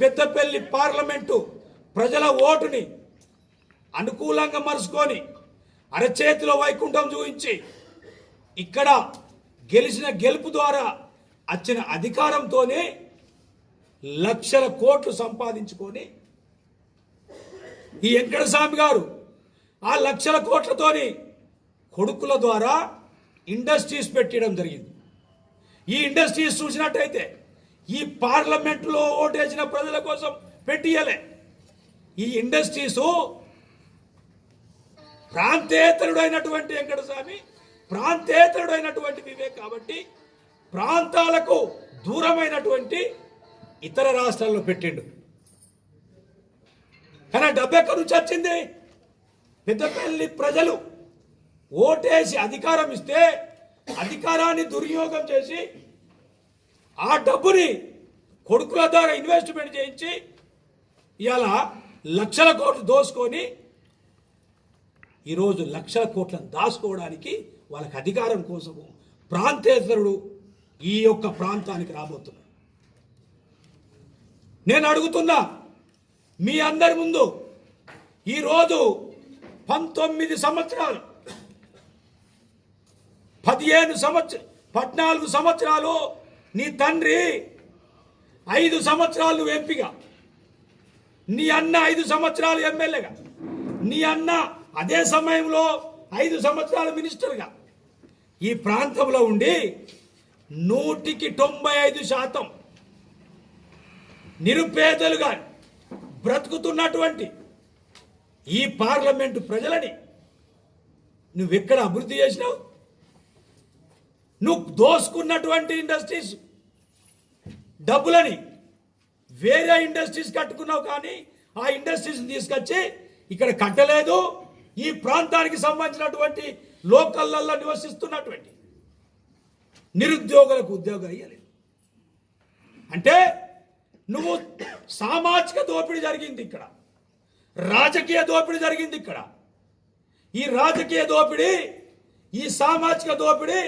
Peddapalli parliament ప్రజల ఓటుని అనుకూలంగా మరుచుకొని అరచేతిలో వైకుంఠం చూపించి ఇక్కడ గెలిచిన గెలుపు ద్వారా వచ్చిన అధికారంతోనే లక్షల కోట్లు సంపాదించుకొని ఈ వెంకటస్వామి గారు ఆ లక్షల కోట్లతోని కొడుకుల ద్వారా ఇండస్ట్రీస్ పెట్టడం జరిగింది. ఈ ఇండస్ట్రీస్ చూసినట్టయితే ఈ పార్లమెంటులో ఓటేసిన ప్రజల కోసం పెట్టియలే ఈ ఇండస్ట్రీసు ప్రాంతేతరుడు అయినటువంటి వెంకటస్వామి ప్రాంతేతరుడు అయినటువంటి వివేక్ కాబట్టి ప్రాంతాలకు దూరమైనటువంటి ఇతర రాష్ట్రాల్లో పెట్టిండు. కానీ ఆ డబ్బు ఎక్కడి నుంచి వచ్చింది? పెద్దపల్లి ప్రజలు ఓటేసి అధికారం ఇస్తే అధికారాన్ని దుర్వినియోగం చేసి ఆ డబ్బుని కొడుకుల ద్వారా ఇన్వెస్ట్మెంట్ చేయించి ఇవాళ లక్షల కోట్లు దోసుకొని ఈరోజు లక్షల కోట్లను దాచుకోవడానికి వాళ్ళకి అధికారం కోసము ప్రాంతేతరుడు ఈ యొక్క ప్రాంతానికి రాబోతున్నాడు నేను అడుగుతున్నా మీ అందరి ముందు ఈరోజు పంతొమ్మిది సంవత్సరాలు పదిహేను సంవత్సర పద్నాలుగు సంవత్సరాలు నీ తండ్రి ఐదు సంవత్సరాలు ఎంపీగా. నీ అన్న ఐదు సంవత్సరాలు ఎమ్మెల్యేగా. నీ అన్న అదే సమయంలో ఐదు సంవత్సరాలు మినిస్టర్గా. ఈ ప్రాంతంలో ఉండి నూటికి తొంభై ఐదు శాతం నిరుపేదలుగా బ్రతుకుతున్నటువంటి ఈ పార్లమెంటు ప్రజలని నువ్వెక్కడ అభివృద్ధి చేసినావు? నువ్వు దోసుకున్నటువంటి ఇండస్ట్రీస్ డబ్బులని వేరే ఇండస్ట్రీస్ కట్టుకున్నావు కానీ ఆ ఇండస్ట్రీస్ని తీసుకొచ్చి ఇక్కడ కట్టలేదు. ఈ ప్రాంతానికి సంబంధించినటువంటి లోకల్లల్లో నివసిస్తున్నటువంటి నిరుద్యోగులకు ఉద్యోగం ఇవ్వలేదు అంటే నువ్వు సామాజిక దోపిడీ జరిగింది ఇక్కడ. రాజకీయ దోపిడీ జరిగింది ఇక్కడ. ఈ రాజకీయ దోపిడీ ఈ సామాజిక దోపిడీ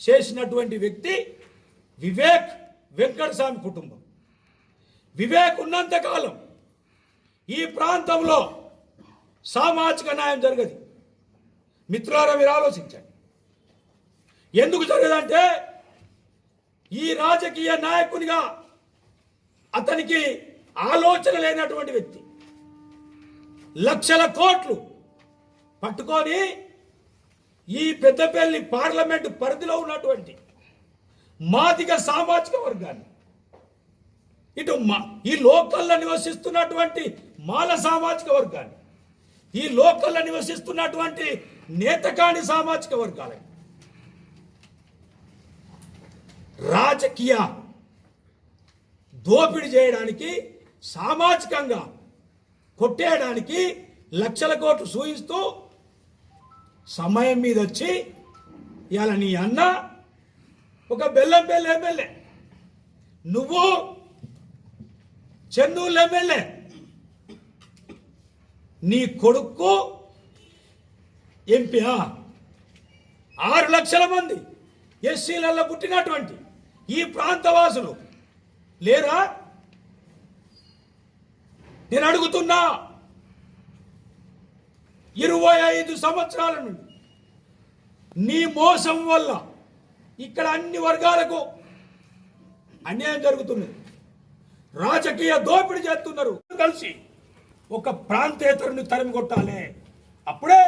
చేసినటువంటి వ్యక్తి వివేక్ వెంకటస్వామి కుటుంబం. వివేక్ ఉన్నంతకాలం ఈ ప్రాంతంలో సామాజిక న్యాయం జరగదు. మిత్రులారా మీరు ఆలోచించండి. ఎందుకు జరగదంటే ఈ రాజకీయ నాయకునిగా అతనికి ఆలోచన లేనటువంటి వ్యక్తి. లక్షల కోట్లు పట్టుకొని ఈ పెద్దపల్లి పార్లమెంట్ పరిధిలో ఉన్నటువంటి మాదిగ సామాజిక వర్గాన్ని ఇటు మా ఈ లోకల్లో నివసిస్తున్నటువంటి మాల సామాజిక వర్గాన్ని ఈ లోకల్లో నివసిస్తున్నటువంటి నేతకాని సామాజిక వర్గాలని రాజకీయ దోపిడీ చేయడానికి సామాజికంగా కొట్టేయడానికి లక్షల కోట్లు సూయిస్తూ సమయం మీద వచ్చి ఇవాళ నీ అన్న ఒక బెల్లం బెల్ల ఎమ్మెల్యే. నువ్వు చెన్నూరు ఎమ్మెల్యే. నీ కొడుకు ఎంపీయా ఆరు లక్షల మంది ఎస్సీలలో పుట్టినటువంటి ఈ ప్రాంతవాసులు. లేరా? నేను అడుగుతున్నా. ఇరవై ఐదు సంవత్సరాల నుండి నీ మోసం వల్ల ఇక్కడ అన్ని వర్గాలకు అన్యాయం జరుగుతున్నది. రాజకీయ దోపిడీ చేస్తున్నారు. కలిసి ఒక ప్రాంతేతరుని తరిమి కొట్టాలి అప్పుడే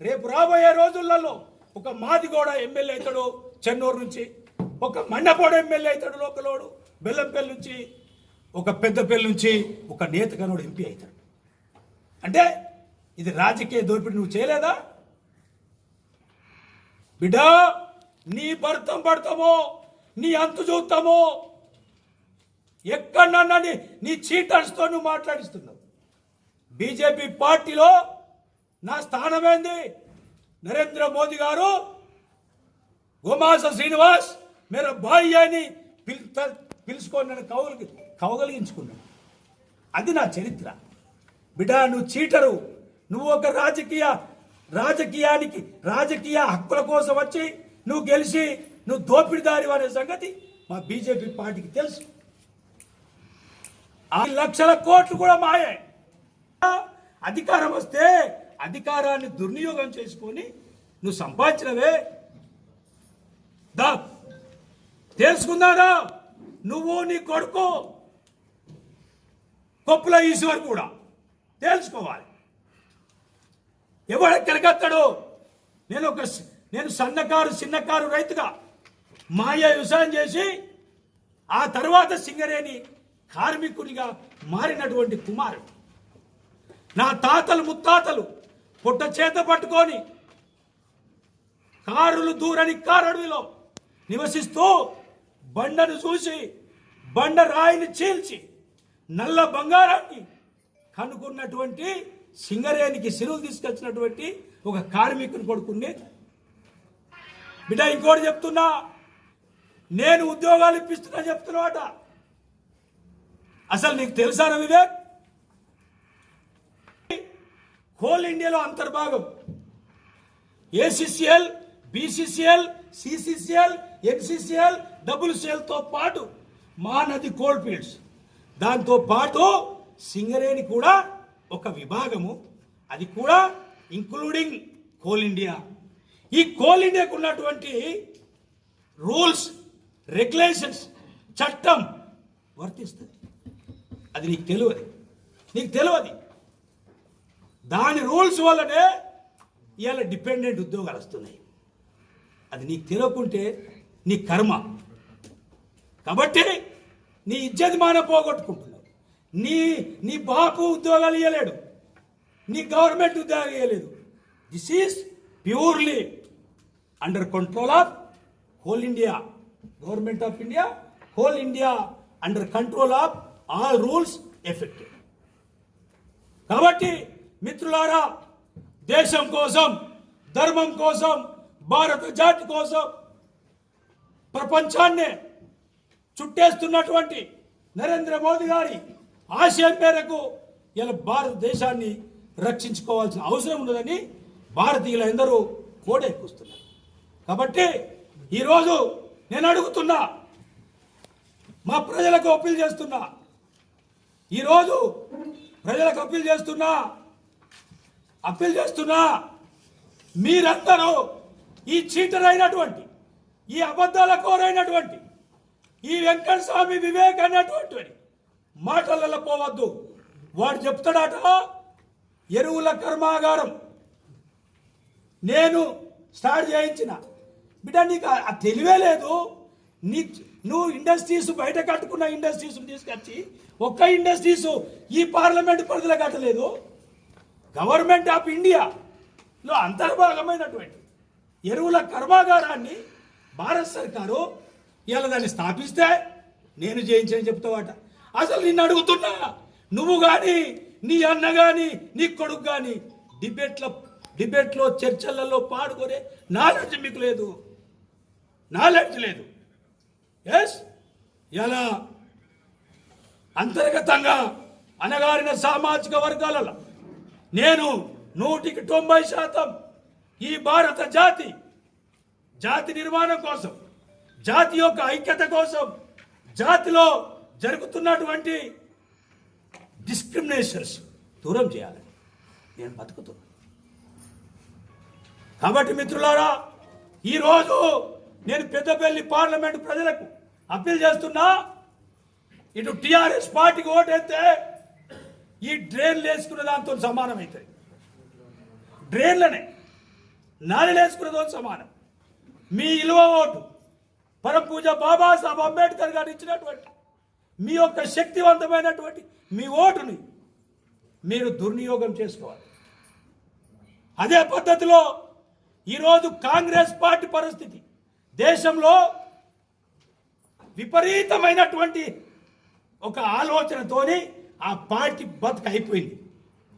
రేపు రాబోయే రోజులలో ఒక మాదిగోడ ఎమ్మెల్యే అవుతాడు చెన్నూరు నుంచి ఒక మండపోడ ఎమ్మెల్యే అవుతాడు లోకలోడు బెల్లంపల్లి నుంచి ఒక పెద్దపల్లి నుంచి ఒక నేతకనుడు ఎంపీ అవుతాడు. అంటే ఇది రాజకీయ దోపిడి నువ్వు చేయలేదా? బిడ్డా నీ భర్తం పడతామో నీ అంతు చూస్తామో ఎక్కడన్నా నీ నీ చీటర్స్తో నువ్వు మాట్లాడిస్తున్నావు. బీజేపీ పార్టీలో నా స్థానమేంది? నరేంద్ర మోదీ గారు గుమాస శ్రీనివాస్ మీరు బాయ్ అని పిలుచుకొని నన్ను కౌలు కవగలిగించుకున్నాను అది నా చరిత్ర. బిడ్డ నువ్వు చీటరు. నువ్వు ఒక రాజకీయ రాజకీయానికి రాజకీయ హక్కుల కోసం వచ్చి నువ్వు గెలిచి నువ్వు దోపిడిదారి అనే సంగతి మా బీజేపీ పార్టీకి తెలుసు. ఆ లక్షల కోట్లు కూడా మాయే. అధికారం వస్తే అధికారాన్ని దుర్వినియోగం చేసుకొని నువ్వు సంపాదించినవే. దా తెలుసుకుందారా నువ్వు నీ కొడుకు కొప్పుల ఈశ్వర్ కూడా. తెలుసుకోవాలి. ఎవడెక్కడికత్తాడు నేను ఒక నేను సన్నకారు చిన్నకారు రైతుగా మాయ వ్యవసాయం చేసి ఆ తర్వాత సింగరేణి కార్మికునిగా మారినటువంటి కుమారుడు. నా తాతలు ముత్తాతలు పుట్ట చేత పట్టుకొని కారులు దూరని కారడవిలో నివసిస్తూ బండను చూసి బండ రాయిని చీల్చి నల్ల బంగారాన్ని కనుక్కున్నటువంటి సింగరేణికి సిరులు తీసుకొచ్చినటువంటి ఒక కార్మికుని కొడుకుని బిడ్డ ఇంకోటి చెప్తున్నా. నేను ఉద్యోగాలు ఇప్పిస్తున్నా చెప్తున్నాట అసలు నీకు తెలుసారా వివేక్? కోల్ ఇండియాలో అంతర్భాగం. ఏసీసీఎల్ బీసీసీఎల్ సిసిసిఎల్ ఎంసీసీఎల్ డబ్ల్యూసీఎల్తో పాటు మహానది కోల్డ్ ఫీల్డ్స్ దాంతో పాటు సింగరేణి కూడా ఒక విభాగము అది కూడా ఇంక్లూడింగ్ కోల్ ఇండియా ఈ కోల్ ఇండియాకు ఉన్నటువంటి రూల్స్ రెగ్యులేషన్స్ చట్టం వర్తిస్తుంది అది నీకు తెలియదు. నీకు తెలియదు. దాని రూల్స్ వల్లనే ఇవాళ డిపెండెంట్ ఉద్యోగాలు వస్తున్నాయి. అది నీకు తెలియకుంటే నీ కర్మ. కాబట్టి నీ ఇజ్జతి మాన పోగొట్టుకుంటుంది. నీ నీ బాపు ఉద్యోగాలు ఇవ్వలేడు నీ గవర్నమెంట్ ఉద్యోగాలు ఇవ్వలేదు this is purely under control of whole India government of India whole India under control of all rules effective కాబట్టి మిత్రులారా దేశం కోసం ధర్మం కోసం భారత జాతి కోసం ప్రపంచాన్నే చుట్టేస్తున్నటువంటి నరేంద్ర మోదీ గారి ఆశయం మేరకు ఇలా భారతదేశాన్ని రక్షించుకోవాల్సిన అవసరం ఉన్నదని భారతీయులందరూ కోడెక్కుస్తున్నారు కాబట్టి ఈరోజు నేను అడుగుతున్నా మా ప్రజలకు అప్పీల్ చేస్తున్నా ఈరోజు ప్రజలకు అప్పీల్ చేస్తున్నా అప్పీల్ చేస్తున్నా మీరందరూ ఈ చీటరైనటువంటి అయినటువంటి ఈ అబద్ధాల కోరైనటువంటి ఈ వెంకట స్వామి వివేక్ అనేటువంటి మాటలలో పోవద్దు. వాడు చెప్తాడట ఎరువుల కర్మాగారం. నేను స్టార్ట్ చేయించిన. బిడ్డ నీకు ఆ- తెలివే లేదు. నీ నువ్వు ఇండస్ట్రీస్ బయట కట్టుకున్న ఇండస్ట్రీస్ తీసుకొచ్చి ఒక్క ఇండస్ట్రీస్ ఈ పార్లమెంట్ పరిధిలో కట్టలేదు. గవర్నమెంట్ ఆఫ్ ఇండియాలో అంతర్భాగమైనటువంటి ఎరువుల కర్మాగారాన్ని భారత సర్కారు ఇలా దాన్ని స్థాపిస్తే నేను చేయించని చెప్తావాట. అసలు నిన్ను అడుగుతున్నా. నువ్వు కానీ నీ అన్న కానీ నీ కొడుకు కానీ డిబేట్ల డిబేట్లో చర్చలలో పాడుకునే నాలెడ్జ్ మీకు లేదు. నాలెడ్జ్ లేదు. ఎస్ ఎలా? అంతర్గతంగా అనగారిన సామాజిక వర్గాలలో నేను నూటికి తొంభై శాతం ఈ భారత జాతి జాతి నిర్మాణం కోసం జాతి యొక్క ఐక్యత కోసం జాతిలో జరుగుతున్నటువంటి డిస్క్రిమినేషన్స్ దూరం చేయాలని నేను బతుకుతున్నాను కాబట్టి మిత్రులారా ఈరోజు నేను పెద్దపల్లి పార్లమెంట్ ప్రజలకు అప్పీల్ చేస్తున్నా ఇటు టిఆర్ఎస్ పార్టీకి ఓటేస్తే ఈ డ్రైన్లు వేసుకున్న దాంతో సమానం అవుతుంది డ్రైన్లనే నాలుగు వేసుకున్నదో సమానం. మీ ఇలువ ఓటు పరమ పూజ బాబాసాహెబ్ అంబేద్కర్ గారు ఇచ్చినటువంటి మీ యొక్క శక్తివంతమైనటువంటి మీ ఓటుని మీరు దుర్వినియోగం చేసుకోవాలి. అదే పద్ధతిలో ఈరోజు కాంగ్రెస్ పార్టీ పరిస్థితి. దేశంలో విపరీతమైనటువంటి ఒక ఆలోచనతోని ఆ పార్టీ బతుకు అయిపోయింది.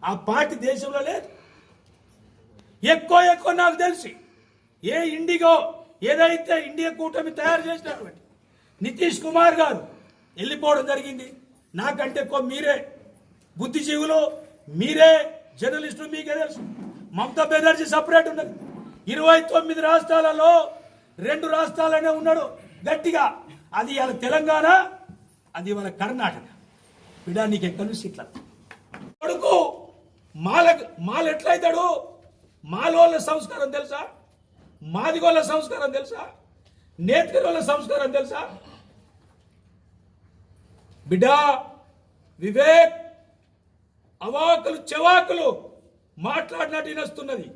ఆ పార్టీ దేశంలో లేదు. ఎక్కువ ఎక్కువ నాకు తెలిసి. ఏ ఇండిగో ఏదైతే ఇండియా కూటమి తయారు చేసినటువంటి నితీష్ కుమార్ గారు వెళ్ళిపోవడం జరిగింది. నాకంటే ఎక్కువ మీరే. బుద్ధిజీవులు మీరే. జర్నలిస్టులు మీకే తెలుసు. మమతా బెనర్జీ సపరేట్ ఉన్నది. ఇరవై తొమ్మిది రాష్ట్రాలలో రెండు రాష్ట్రాలనే ఉన్నాడు గట్టిగా. అది ఇవాళ తెలంగాణ అది ఇవాళ కర్ణాటక. బిడా నీకు ఎక్కడి నుంచి ఇట్లా? కొడుకు మాల మాల ఎట్లయితాడు? మాలోళ్ళ సంస్కారం తెలుసా? మాదిగోళ్ళ సంస్కారం తెలుసా? నేత్కరోళ్ళ సంస్కారం తెలుసా? బిడ్డా వివేక్ అవాకులు చెవాకులు మాట్లాడినట్టు వినస్తున్నది.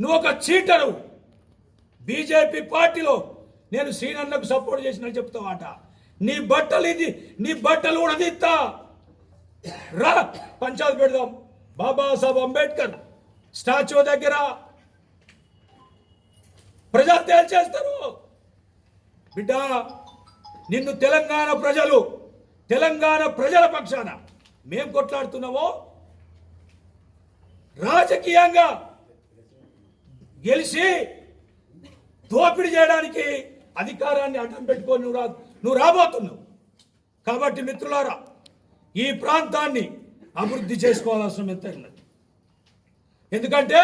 నువ్వు ఒక చీటరు. బీజేపీ పార్టీలో నేను శ్రీనన్నకు సపోర్ట్ చేసిన చెప్తావాట. నీ బట్టలు ఇది నీ బట్టలు కూడా తీస్తా రా పంచాయతీ పెడదాం. బాబాసాహెబ్ అంబేద్కర్ స్టాచ్యూ దగ్గర. ప్రజలు తేల్చేస్తారు. బిడ్డ నిన్ను తెలంగాణ ప్రజలు తెలంగాణ ప్రజల పక్షాన మేం కొట్లాడుతున్నామో రాజకీయంగా గెలిచి దోపిడీ చేయడానికి అధికారాన్ని అడ్డం పెట్టుకొని నువ్వు రా నువ్వు రాబోతున్నావు. కాబట్టి మిత్రులారా ఈ ప్రాంతాన్ని అభివృద్ధి చేసుకోవాల్సిన ఎంత ఉన్నది ఎందుకంటే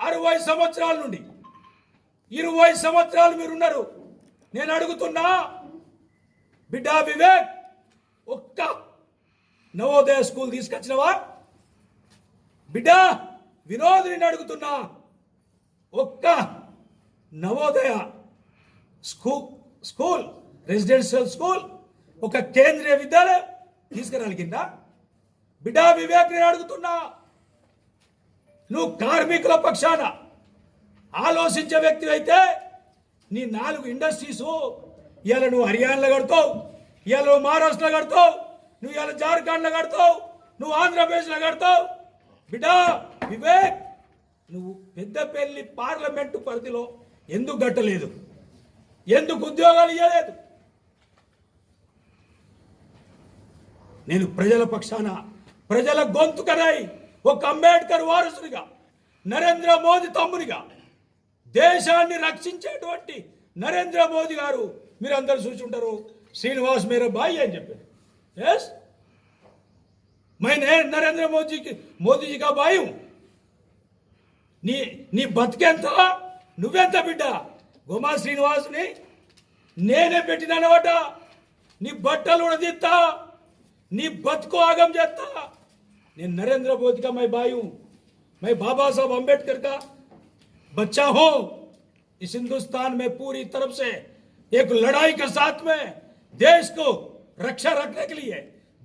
అరవై సంవత్సరాల నుండి ఇరవై సంవత్సరాలు మీరున్నారు. నేను అడుగుతున్నా బిడ్డా వివేక్ ఒక్క నవోదయ స్కూల్ తీసుకొచ్చినవా? బిడ్డా వినోదిని అడుగుతున్నా. ఒక్క Navodaya school school residential school ఒక కేంద్రీయ విద్యాలయం తీసుకురాలిగిందా? బిడ్డా వివేక్ నేను అడుగుతున్నా. నువ్వు కార్మికుల పక్షాన ఆలోచించే వ్యక్తి అయితే నీ నాలుగు ఇండస్ట్రీస్ ఇవాళ నువ్వు హర్యానాలో కడతావు. ఇవాళ నువ్వు మహారాష్ట్రలో కడతావు నువ్వు ఇవాళ జార్ఖండ్లో కడతావు నువ్వు ఆంధ్రప్రదేశ్లో కడతావు. బిడ్డా వివేక్ నువ్వు పెద్దపల్లి పార్లమెంటు పరిధిలో ఎందుకు కట్టలేదు? ఎందుకు ఉద్యోగాలు ఇవ్వలేదు నేను ప్రజల పక్షాన ప్రజల గొంతుకనై ఒక అంబేద్కర్ వారసునిగా నరేంద్ర మోదీ తమ్మునిగా దేశాన్ని రక్షించేటువంటి నరేంద్ర మోదీ గారు మీరు అందరు చూసుంటారు శ్రీనివాస్ మేరా బాయ్ అని చెప్పారు ఎస్ मैं నరేంద్ర మోదీకి మోదీజీ కా బాయు నీ నీ బతికెంత నువ్వెంత బిడ్డ గోమా శ్రీనివాసుని నేనే పెట్టినానమాట నీ బట్టలు ఉడదీస్తా నీ బతుకు ఆగం చేస్తా నేను नरेंद्र मोदी का मैं भाई हूं मैं बाबा साहब अम्बेडकर का बच्चा हूं इस हिंदुस्तान में पूरी तरफ से एक लड़ाई के साथ में देश को रक्षा रखने के लिए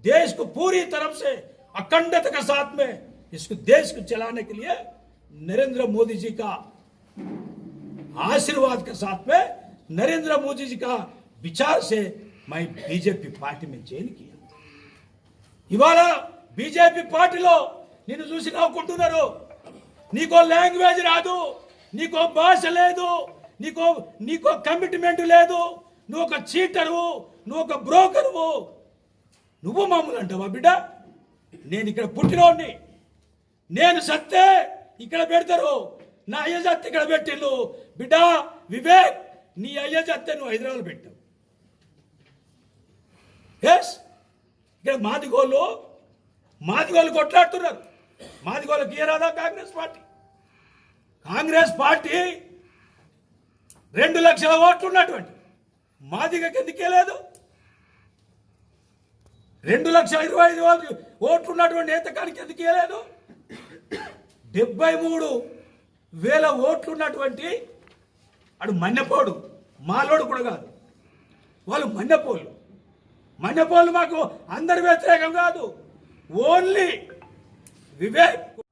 देश को पूरी तरफ से अखंडता के साथ में इसको देश को चलाने के लिए नरेंद्र मोदी जी का आशीर्वाद के साथ में नरेंद्र मोदी जी का विचार से मैं बीजेपी पार्टी में ज्वाइन किया ఇవాళ బీజేపీ పార్టీలో నిన్ను చూసి నవ్వుకుంటున్నారు నీకో లాంగ్వేజ్ రాదు నీకో భాష లేదు నీకో నీకో కమిట్మెంట్ లేదు నువ్వు ఒక చీటరు నువ్వు ఒక బ్రోకరువు నువ్వు. మామూలు అంటావా బిడ్డ? నేను ఇక్కడ పుట్టినోడిని. నేను సత్తే ఇక్కడ పెడతారు. నా అయ్య సత్తే ఇక్కడ పెట్టిల్లు బిడ్డ వివేక్ నీ అయ్య సత్తే నువ్వు హైదరాబాద్ పెట్టావు. ఎస్ ఇక్కడ మాదిగోళ్ళు మాదిగోళ్ళు కొట్లాడుతున్నారు. మాదిగోళ్ళకి ఏ రాదా కాంగ్రెస్ పార్టీ? కాంగ్రెస్ పార్టీ రెండు లక్షల ఓట్లు ఉన్నటువంటి. మాదిగకి ఎందుకే లేదు? రెండు లక్షల ఇరవై ఐదు వాళ్ళు ఓట్లు ఉన్నటువంటి నేతకానికి ఎందుకే లేదు? డెబ్బై మూడు వేల ఓట్లు ఉన్నటువంటి అడు మన్నెపోడు. మాలోడు కూడా కాదు. వాళ్ళు మన్నెపోళ్ళు. మన్నెపోళ్ళు మాకు అందరి వ్యతిరేకం కాదు. ఓన్లీ వివేక్